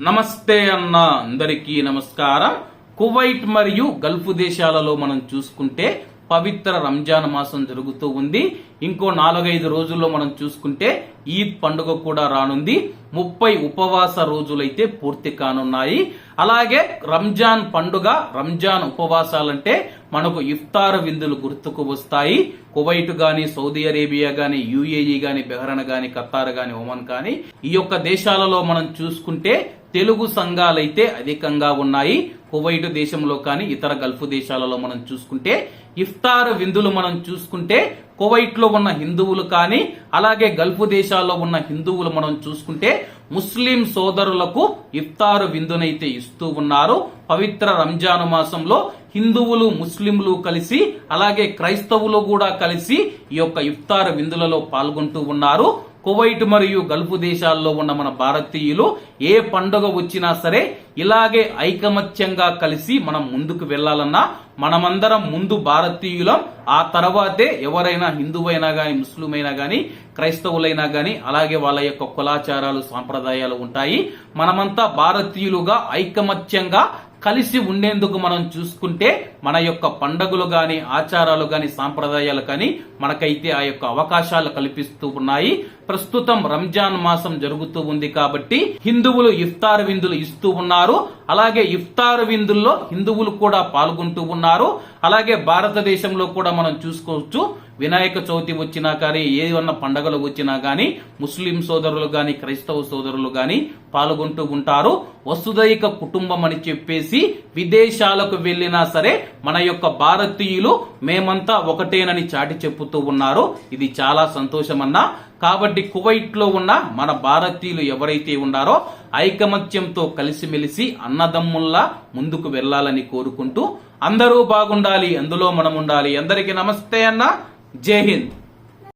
నమస్తే అన్న అందరికీ నమస్కారం. కువైట్ మరియు గల్ఫ్ దేశాలలో మనం చూసుకుంటే పవిత్ర రంజాన్ మాసం జరుగుతూ ఉంది. ఇంకో నాలుగైదు రోజుల్లో మనం చూసుకుంటే ఈద్ పండుగ కూడా రానుంది. ముప్పై ఉపవాస రోజులైతే పూర్తి కానున్నాయి. అలాగే రంజాన్ పండుగ రంజాన్ ఉపవాసాలంటే మనకు ఇఫ్తార్ విందులు గుర్తుకు వస్తాయి. కువైట్ గాని సౌదీ అరేబియా గాని యుఏఈ గాని బెహరన్ గాని ఖతార్ గాని ఒమన్ గాని ఈ యొక్క దేశాలలో మనం చూసుకుంటే తెలుగు సంఘాలైతే అధికంగా ఉన్నాయి. కువైట్ దేశంలో కానీ ఇతర గల్ఫ్ దేశాలలో మనం చూసుకుంటే ఇఫ్తార్ విందులు మనం చూసుకుంటే కువైట్లో ఉన్న హిందువులు కానీ అలాగే గల్ఫ్ దేశాల్లో ఉన్న హిందువులు మనం చూసుకుంటే ముస్లిం సోదరులకు ఇఫ్తార్ విందునైతే ఇస్తూ ఉన్నారు. పవిత్ర రంజాను మాసంలో హిందువులు ముస్లింలు కలిసి అలాగే క్రైస్తవులు కూడా కలిసి ఈ యొక్క ఇఫ్తార్ విందులలో పాల్గొంటూ ఉన్నారు. కువైట్ మరియు గల్ఫ్ దేశాల్లో ఉన్న మన భారతీయులు ఏ పండుగ వచ్చినా సరే ఇలాగే ఐకమత్యంగా కలిసి మనం ముందుకు వెళ్ళాలన్నా మనమందరం ముందు భారతీయులం ఆ తర్వాతే ఎవరైనా హిందువైనా గాని ముస్లిం అయినా గాని క్రైస్తవులైనా గాని అలాగే వాళ్ళ యొక్క కులాచారాలు సాంప్రదాయాలు ఉంటాయి. మనమంతా భారతీయులుగా ఐకమత్యంగా కలిసి ఉండేందుకు మనం చూసుకుంటే మన యొక్క పండగలు కానీ ఆచారాలు కానీ సాంప్రదాయాలు కానీ మనకైతే ఆ యొక్క అవకాశాలు కల్పిస్తూ ఉన్నాయి. ప్రస్తుతం రంజాన్ మాసం జరుగుతూ ఉంది కాబట్టి హిందువులు ఇఫ్తార్ విందులు ఇస్తూ ఉన్నారు. అలాగే ఇఫ్తార్ విందుల్లో హిందువులు కూడా పాల్గొంటూ ఉన్నారు. అలాగే భారతదేశంలో కూడా మనం చూసుకోవచ్చు. వినాయక చవితి వచ్చినా కానీ ఏదన్నా పండగలు వచ్చినా కానీ ముస్లిం సోదరులు కానీ క్రైస్తవ సోదరులు కానీ పాల్గొంటూ ఉంటారు. వసుదైక కుటుంబం అని చెప్పేసి విదేశాలకు వెళ్ళినా సరే మన యొక్క భారతీయులు మేమంతా ఒకటేనని చాటి చెప్పుతూ ఉన్నారు. ఇది చాలా సంతోషమన్నా. కాబట్టి కువైట్లో ఉన్న మన భారతీయులు ఎవరైతే ఉన్నారో ఐకమత్యంతో కలిసిమెలిసి అన్నదమ్ముల్లా ముందుకు వెళ్ళాలని కోరుకుంటూ అందరూ బాగుండాలి అందులో మనం ఉండాలి అందరికీ నమస్తే అన్న. జై హింద్.